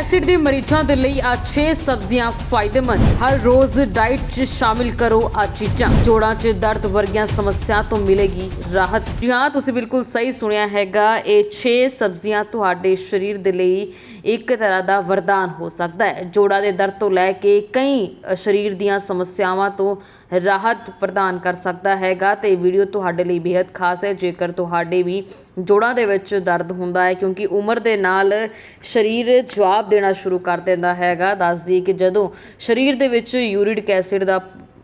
Acid ਦੇ ਮਰੀਜ਼ਾਂ ਦੇ ਲਈ ਆ 6 ਸਬਜ਼ੀਆਂ ਫਾਇਦੇਮੰਦ। ਹਰ ਰੋਜ਼ ਡਾਈਟ 'ਚ ਸ਼ਾਮਿਲ ਕਰੋ ਆ ਚੀਜ਼ਾਂ। ਜੋੜਾਂ 'ਚ ਦਰਦ ਵਰਗੀਆਂ ਸਮੱਸਿਆ ਤੋਂ ਮਿਲੇਗੀ ਰਾਹਤ। ਜੀ ਹਾਂ, ਤੁਸੀਂ ਬਿਲਕੁਲ ਸਹੀ ਸੁਣਿਆ ਹੈਗਾ, ਇਹ 6 ਸਬਜ਼ੀਆਂ ਤੁਹਾਡੇ ਸਰੀਰ ਦੇ ਲਈ ਇੱਕ ਤਰ੍ਹਾਂ ਦਾ ਵਰਦਾਨ ਹੋ ਸਕਦਾ ਹੈ। ਜੋੜਾਂ ਦੇ ਦਰਦ ਤੋਂ ਲੈ ਕੇ ਕਈ ਸਰੀਰ ਦੀਆਂ ਸਮੱਸਿਆਵਾਂ ਤੋਂ ਰਾਹਤ ਪ੍ਰਦਾਨ ਕਰ ਸਕਦਾ ਹੈਗਾ ਤੇ ਇਹ ਵੀਡੀਓ ਤੁਹਾਡੇ ਲਈ ਬੇहद ਖਾਸ ਹੈ। ਜੇਕਰ ਤੁਹਾਡੇ ਵੀ ਜੋੜਾਂ ਦੇ ਵਿੱਚ ਦਰਦ ਹੁੰਦਾ ਹੈ ਕਿਉਂਕਿ ਉਮਰ ਦੇ ਨਾਲ ਸਰੀਰ ਜਵਾਬ ਦੇਣਾ ਸ਼ੁਰੂ ਕਰ ਦਿੰਦਾ ਹੈਗਾ। ਦੱਸਦੀ ਕਿ ਜਦੋਂ ਸਰੀਰ ਦੇ ਵਿੱਚ ਯੂਰਿਕ ਐਸਿਡ ਦਾ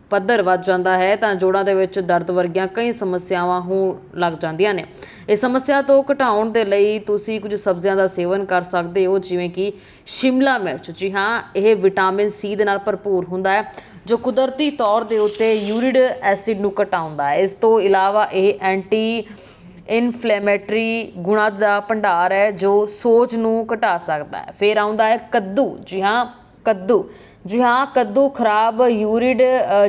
ਪੱਧਰ ਵੱਧ ਜਾਂਦਾ ਹੈ, ਤਾਂ ਜੋੜਾਂ ਦੇ ਵਿੱਚ ਦਰਦ ਵਰਗੀਆਂ ਕਈ ਸਮੱਸਿਆਵਾਂ ਹੋਣ ਲੱਗ ਜਾਂਦੀਆਂ ਨੇ। ਇਸ ਸਮੱਸਿਆ ਤੋਂ ਘਟਾਉਣ ਦੇ ਲਈ ਤੁਸੀਂ ਕੁਝ ਸਬਜ਼ੀਆਂ ਦਾ ਸੇਵਨ ਕਰ ਸਕਦੇ ਹੋ, ਜਿਵੇਂ ਕਿ ਸ਼ਿਮਲਾ ਮਿਰਚ। ਜੀ ਹਾਂ, ਇਹ ਵਿਟਾਮਿਨ ਸੀ ਦੇ ਨਾਲ ਭਰਪੂਰ ਹੁੰਦਾ ਹੈ, ਜੋ ਕੁਦਰਤੀ ਤੌਰ ਦੇ ਉੱਤੇ ਯੂਰਿਡ ਐਸਿਡ ਨੂੰ ਘਟਾਉਂਦਾ ਹੈ। ਇਸ ਤੋਂ ਇਲਾਵਾ ਇਹ ਐਂਟੀ ਇਨਫਲੇਮੇਟਰੀ ਗੁਣਾਂ ਦਾ ਭੰਡਾਰ ਹੈ ਜੋ ਸੋਜ ਨੂੰ ਘਟਾ ਸਕਦਾ ਹੈ। ਫਿਰ ਆਉਂਦਾ ਹੈ ਕੱਦੂ। ਜੀ ਹਾਂ ਕੱਦੂ। ਜੀ ਹਾਂ, ਕੱਦੂ ਖਰਾਬ ਯੂਰਿਡ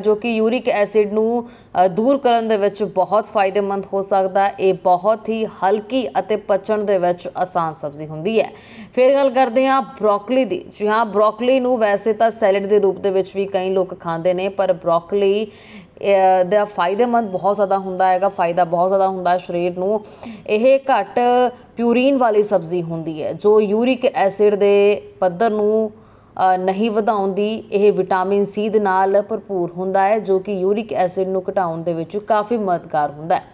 ਜੋ ਕਿ ਯੂਰਿਕ ਐਸਿਡ ਨੂੰ ਦੂਰ ਕਰਨ ਦੇ ਵਿੱਚ ਬਹੁਤ ਫਾਇਦੇਮੰਦ ਹੋ ਸਕਦਾ। ਇਹ ਬਹੁਤ ਹੀ ਹਲਕੀ ਅਤੇ ਪਚਣ ਦੇ ਵਿੱਚ ਆਸਾਨ ਸਬਜ਼ੀ ਹੁੰਦੀ ਹੈ। ਫਿਰ ਗੱਲ ਕਰਦੇ ਹਾਂ ਬ੍ਰੋਕਲੀ ਦੀ। ਜੀ ਹਾਂ, ਬ੍ਰੋਕਲੀ ਨੂੰ ਵੈਸੇ ਤਾਂ ਸੈਲਡ ਦੇ ਰੂਪ ਦੇ ਵਿੱਚ ਵੀ ਕਈ ਲੋਕ ਖਾਂਦੇ ਨੇ, ਪਰ ਬ੍ਰੋਕਲੀ ਦਾ ਫਾਇਦੇਮੰਦ ਬਹੁਤ ਜ਼ਿਆਦਾ ਹੁੰਦਾ ਹੈਗਾ, ਫਾਇਦਾ ਬਹੁਤ ਜ਼ਿਆਦਾ ਹੁੰਦਾ ਹੈ ਸਰੀਰ ਨੂੰ। ਇਹ ਘੱਟ ਪਿਊਰੀਨ ਵਾਲੀ ਸਬਜ਼ੀ ਹੁੰਦੀ ਹੈ, ਜੋ ਯੂਰਿਕ ਐਸਿਡ ਦੇ ਪੱਧਰ ਨੂੰ ਨਹੀਂ ਵਧਾਉਣ ਦੀ ਇਹ ਵਿਟਾਮਿਨ ਸੀ ਦੇ ਨਾਲ ਭਰਪੂਰ ਹੁੰਦਾ ਹੈ, ਜੋ ਕਿ ਯੂਰਿਕ ਐਸਿਡ ਨੂੰ ਘਟਾਉਣ ਦੇ ਵਿੱਚ ਕਾਫੀ ਮਦਦਗਾਰ ਹੁੰਦਾ ਹੈ।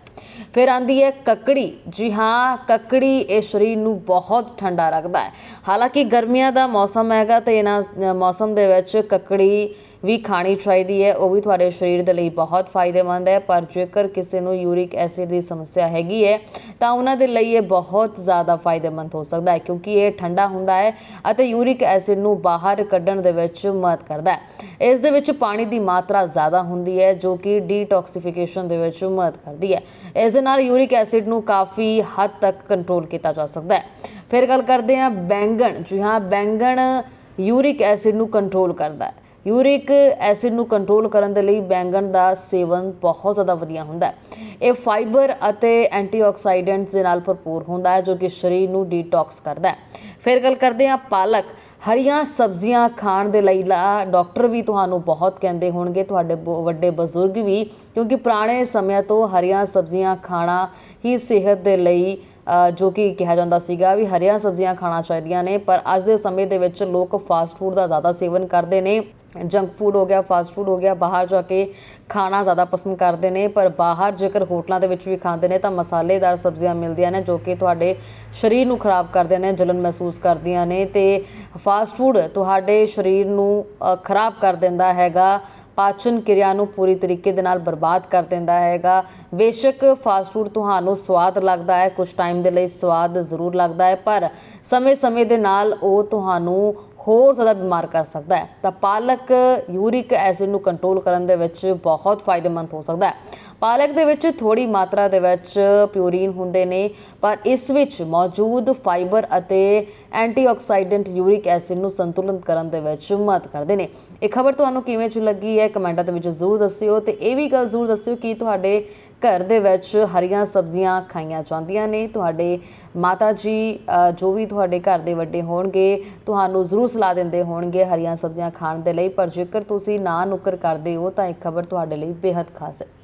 ਫਿਰ ਆਂਦੀ ਹੈ ਕੱਕੜੀ। ਜੀ ਹਾਂ, ਕੱਕੜੀ ਇਹ ਸਰੀਰ ਨੂੰ ਬਹੁਤ ਠੰਡਾ ਰੱਖਦਾ ਹੈ। ਹਾਲਾਂਕਿ ਗਰਮੀਆਂ ਦਾ ਮੌਸਮ ਹੈਗਾ ਤੇ ਇਹਨਾਂ ਮੌਸਮ ਦੇ ਵਿੱਚ ਕੱਕੜੀ ਵੀ ਖਾਣੀ ਚਾਹੀਦੀ ਹੈ, ਉਹ ਵੀ ਤੁਹਾਡੇ ਸਰੀਰ ਦੇ ਲਈ ਬਹੁਤ ਫਾਇਦੇਮੰਦ ਹੈ, ਪਰ ਜੇਕਰ ਕਿਸੇ ਨੂੰ ਯੂਰਿਕ ਐਸਿਡ ਦੀ ਸਮੱਸਿਆ ਹੈਗੀ ਹੈ, ਤਾਂ ਉਹਨਾਂ ਦੇ ਲਈ ਇਹ ਬਹੁਤ ਜ਼ਿਆਦਾ ਫਾਇਦੇਮੰਦ ਹੋ ਸਕਦਾ ਹੈ, ਕਿਉਂਕਿ ਇਹ ਠੰਡਾ ਹੁੰਦਾ ਹੈ ਅਤੇ ਯੂਰਿਕ ਐਸਿਡ ਨੂੰ ਬਾਹਰ ਕੱਢਣ ਦੇ ਵਿੱਚ ਮਦਦ ਕਰਦਾ ਹੈ। ਇਸ ਦੇ ਵਿੱਚ ਪਾਣੀ ਦੀ ਮਾਤਰਾ ਜ਼ਿਆਦਾ ਹੁੰਦੀ ਹੈ, ਜੋ ਕਿ ਡੀਟੌਕਸੀਫਿਕੇਸ਼ਨ ਦੇ ਵਿੱਚ ਮਦਦ ਕਰਦੀ ਹੈ। ਇਸ ਦੇ ਨਾਲ ਯੂਰਿਕ ਐਸਿਡ ਨੂੰ ਕਾਫੀ ਹੱਦ ਤੱਕ ਕੰਟਰੋਲ ਕੀਤਾ ਜਾ ਸਕਦਾ ਹੈ। ਫਿਰ ਗੱਲ ਕਰਦੇ ਹਾਂ ਬੈਂਗਣ। ਜੀ ਹਾਂ, ਬੈਂਗਣ ਯੂਰਿਕ ਐਸਿਡ ਨੂੰ ਕੰਟਰੋਲ ਕਰਦਾ ਹੈ। ਯੂਰਿਕ ਐਸਿਡ ਨੂੰ ਕੰਟਰੋਲ ਕਰਨ ਦੇ ਲਈ ਬੈਂਗਣ ਦਾ ਸੇਵਨ ਬਹੁਤ ਜ਼ਿਆਦਾ ਵਧੀਆ ਹੁੰਦਾ ਹੈ। ਇਹ ਫਾਈਬਰ ਅਤੇ ਐਂਟੀਆਕਸਾਈਡੈਂਟਸ ਦੇ ਨਾਲ ਭਰਪੂਰ ਹੁੰਦਾ ਹੈ, ਜੋ ਕਿ ਸਰੀਰ ਨੂੰ ਡੀਟੌਕਸ ਕਰਦਾ ਹੈ। ਫਿਰ ਗੱਲ ਕਰਦੇ ਹਾਂ ਪਾਲਕ। ਹਰੀਆਂ ਸਬਜ਼ੀਆਂ ਖਾਣ ਦੇ ਲਈ ਲਾ ਡਾਕਟਰ ਵੀ ਤੁਹਾਨੂੰ ਬਹੁਤ ਕਹਿੰਦੇ ਹੋਣਗੇ, ਤੁਹਾਡੇ ਬ- ਵੱਡੇ ਬਜ਼ੁਰਗ ਵੀ, ਕਿਉਂਕਿ ਪੁਰਾਣੇ ਸਮਿਆਂ ਤੋਂ ਹਰੀਆਂ ਸਬਜ਼ੀਆਂ ਖਾਣਾ ਹੀ ਸਿਹਤ ਦੇ ਲਈ ਜੋ ਕਿ ਕਿਹਾ ਜਾਂਦਾ ਸੀਗਾ ਵੀ ਹਰੀਆਂ ਸਬਜ਼ੀਆਂ ਖਾਣਾ ਚਾਹੀਦੀਆਂ ਨੇ, ਪਰ ਅੱਜ ਦੇ ਸਮੇਂ ਦੇ ਵਿੱਚ ਲੋਕ ਫਾਸਟ ਫੂਡ ਦਾ ਜ਼ਿਆਦਾ ਸੇਵਨ ਕਰਦੇ ਨੇ। ਜੰਕ ਫੂਡ ਹੋ ਗਿਆ ਫਾਸਟ ਫੂਡ ਹੋ ਗਿਆ, ਬਾਹਰ ਜਾ ਕੇ ਖਾਣਾ ਜ਼ਿਆਦਾ ਪਸੰਦ ਕਰਦੇ ਨੇ, ਪਰ ਬਾਹਰ ਜੇਕਰ ਹੋਟਲਾਂ ਦੇ ਵਿੱਚ ਵੀ ਖਾਂਦੇ ਨੇ ਤਾਂ ਮਸਾਲੇਦਾਰ ਸਬਜ਼ੀਆਂ ਮਿਲਦੀਆਂ ਨੇ ਜੋ ਕਿ ਤੁਹਾਡੇ ਸਰੀਰ ਨੂੰ ਖਰਾਬ ਕਰਦੇ ਨੇ, ਜਲਨ ਮਹਿਸੂਸ ਕਰਦੀਆਂ ਨੇ ਤੇ ਫਾਸਟ ਫੂਡ ਤੁਹਾਡੇ ਸਰੀਰ ਨੂੰ ਖਰਾਬ ਕਰ ਦਿੰਦਾ ਹੈਗਾ। ਪਾਚਨ ਕਿਰਿਆ ਨੂੰ ਪੂਰੀ ਤਰੀਕੇ ਦੇ ਨਾਲ ਬਰਬਾਦ ਕਰ ਦਿੰਦਾ ਹੈਗਾ। ਬੇਸ਼ੱਕ ਫਾਸਟ ਫੂਡ ਤੁਹਾਨੂੰ ਸਵਾਦ ਲੱਗਦਾ ਹੈ ਕੁਝ ਟਾਈਮ ਦੇ ਲਈ ਸਵਾਦ ਜ਼ਰੂਰ ਲੱਗਦਾ ਹੈ, ਪਰ ਸਮੇਂ-ਸਮੇਂ ਦੇ ਨਾਲ ਉਹ ਤੁਹਾਨੂੰ ਹੋਰ ਜ਼ਿਆਦਾ ਬਿਮਾਰ ਕਰ ਸਕਦਾ ਹੈ। ਤਾਂ ਪਾਲਕ ਯੂਰਿਕ ਐਸਿਡ ਨੂੰ ਕੰਟਰੋਲ ਕਰਨ ਦੇ ਵਿੱਚ ਬਹੁਤ ਫਾਇਦੇਮੰਦ ਹੋ ਸਕਦਾ ਹੈ। ਪਾਲਕ ਦੇ ਵਿੱਚ ਥੋੜੀ ਮਾਤਰਾ ਦੇ ਵਿੱਚ ਪਿਊਰੀਨ ਹੁੰਦੇ ਨੇ, ਪਰ ਇਸ ਵਿੱਚ ਮੌਜੂਦ ਫਾਈਬਰ ਅਤੇ ਐਂਟੀਆਕਸਾਈਡੈਂਟ ਯੂਰਿਕ ਐਸਿਡ ਨੂੰ ਸੰਤੁਲਿਤ ਕਰਨ ਦੇ ਵਿੱਚ ਮਦਦ ਕਰਦੇ ਨੇ। ਇਹ ਖਬਰ ਤੁਹਾਨੂੰ ਕਿਵੇਂ ਚ ਲੱਗੀ ਹੈ? ਕਮੈਂਟਾਂ ਦੇ ਵਿੱਚ ਜ਼ਰੂਰ ਦੱਸਿਓ ਤੇ ਇਹ ਵੀ ਗੱਲ ਜ਼ਰੂਰ ਦੱਸਿਓ ਕਿ ਤੁਹਾਡੇ ਘਰ ਦੇ ਵਿੱਚ ਹਰੀਆਂ ਸਬਜ਼ੀਆਂ ਖਾਈਆਂ ਜਾਂਦੀਆਂ ਨੇ। ਤੁਹਾਡੇ ਮਾਤਾ ਜੀ ਜੋ ਵੀ ਤੁਹਾਡੇ ਘਰ ਦੇ ਵੱਡੇ ਹੋਣਗੇ, ਤੁਹਾਨੂੰ ਜ਼ਰੂਰ ਸਲਾਹ ਦਿੰਦੇ ਹੋਣਗੇ ਹਰੀਆਂ ਸਬਜ਼ੀਆਂ ਖਾਣ ਦੇ ਲਈ। ਪਰ ਜੇਕਰ ਤੁਸੀਂ ਨਾ ਨੁੱਕਰ ਕਰਦੇ ਹੋ, ਤਾਂ ਇਹ ਖਬਰ ਤੁਹਾਡੇ ਲਈ ਬੇहद ਖਾਸ ਹੈ।